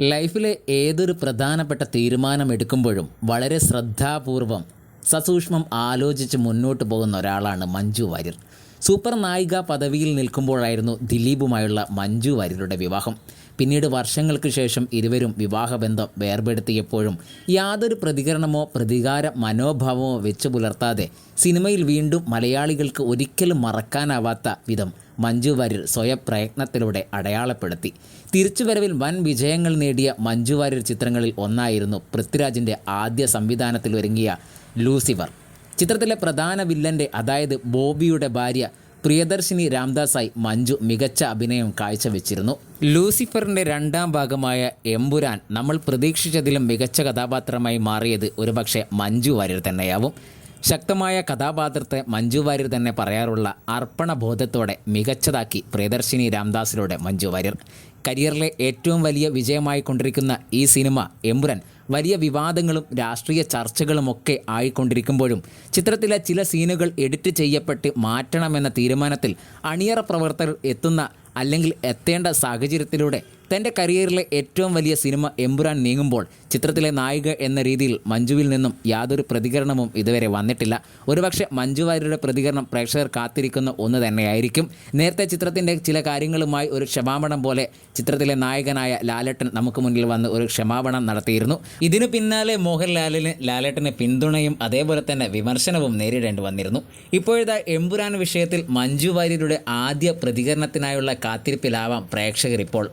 ലൈഫിലെ ഏതൊരു പ്രധാനപ്പെട്ട തീരുമാനം എടുക്കുമ്പോഴും വളരെ ശ്രദ്ധാപൂർവം സസൂക്ഷ്മം ആലോചിച്ച് മുന്നോട്ട് പോകുന്ന ഒരാളാണ് മഞ്ജു വാര്യർ. സൂപ്പർ നായിക പദവിയിൽ നിൽക്കുമ്പോഴായിരുന്നു ദിലീപുമായുള്ള മഞ്ജു വാര്യരുടെ വിവാഹം. പിന്നീട് വർഷങ്ങൾക്ക് ശേഷം ഇരുവരും വിവാഹബന്ധം വേർപെടുത്തിയപ്പോഴും യാതൊരു പ്രതികരണമോ പ്രതികാര മനോഭാവമോ വെച്ചു പുലർത്താതെ സിനിമയിൽ വീണ്ടും മലയാളികൾക്ക് ഒരിക്കലും മറക്കാനാവാത്ത വിധം മഞ്ജു വാര്യർ സ്വയം പ്രയത്നത്തിലൂടെ അടയാളപ്പെടുത്തി. തിരിച്ചുവരവിൽ വൻ വിജയങ്ങൾ നേടിയ മഞ്ജു വാര്യർ ചിത്രങ്ങളിൽ ഒന്നായിരുന്നു പൃഥ്വിരാജിന്റെ ആദ്യ സംവിധാനത്തിൽ ഒരുങ്ങിയ ലൂസിഫർ. ചിത്രത്തിലെ പ്രധാന വില്ലന്റെ അതായത് ബോബിയുടെ ഭാര്യ പ്രിയദർശിനി രാംദാസായി മഞ്ജു മികച്ച അഭിനയം കാഴ്ചവെച്ചിരുന്നു. ലൂസിഫറിന്റെ രണ്ടാം ഭാഗമായ എമ്പുരാൻ നമ്മൾ പ്രതീക്ഷിച്ചതിലും മികച്ച കഥാപാത്രമായി മാറിയത് ഒരുപക്ഷെ മഞ്ജു വാര്യർ തന്നെയാവും. ശക്തമായ കഥാപാത്രത്തെ മഞ്ജു വാര്യർ തന്നെ പറയാറുള്ള അർപ്പണബോധത്തോടെ മികച്ചതാക്കി പ്രിയദർശിനി രാംദാസിലൂടെ മഞ്ജു വാര്യർ. കരിയറിലെ ഏറ്റവും വലിയ വിജയമായി കൊണ്ടിരിക്കുന്ന ഈ സിനിമ എമ്പുരാൻ വലിയ വിവാദങ്ങളും രാഷ്ട്രീയ ചർച്ചകളുമൊക്കെ ആയിക്കൊണ്ടിരിക്കുമ്പോഴും ചിത്രത്തിലെ ചില സീനുകൾ എഡിറ്റ് ചെയ്യപ്പെട്ട് മാറ്റണമെന്ന തീരുമാനത്തിൽ അണിയറ പ്രവർത്തകർ എത്തുന്ന അല്ലെങ്കിൽ എത്തേണ്ട സാഹചര്യത്തിലൂടെ തന്റെ കരിയറിലെ ഏറ്റവും വലിയ സിനിമ എമ്പുരാൻ നീങ്ങുമ്പോൾ ചിത്രത്തിലെ നായിക എന്ന രീതിയിൽ മഞ്ജുവിൽ നിന്നും യാതൊരു പ്രതികരണവും ഇതുവരെ വന്നിട്ടില്ല. ഒരുപക്ഷെ മഞ്ജു വാര്യരുടെ പ്രതികരണം പ്രേക്ഷകർ കാത്തിരിക്കുന്ന ഒന്ന് തന്നെയായിരിക്കും. നേരത്തെ ചിത്രത്തിന്റെ ചില കാര്യങ്ങളുമായി ഒരു ക്ഷമാപണം പോലെ ചിത്രത്തിലെ നായകനായ ലാലേട്ടൻ നമുക്ക് മുന്നിൽ വന്ന് ഒരു ക്ഷമാപണം നടത്തിയിരുന്നു. ഇതിനു പിന്നാലെ മോഹൻലാലിന് ലാലേട്ടന് പിന്തുണയും അതേപോലെ തന്നെ വിമർശനവും നേരിടേണ്ടി വന്നിരുന്നു. ഇപ്പോഴത്തെ എമ്പുരാൻ വിഷയത്തിൽ മഞ്ജു വാര്യരുടെ ആദ്യ പ്രതികരണത്തിനായുള്ള കാത്തിരിപ്പിലാവാം പ്രേക്ഷകർ ഇപ്പോൾ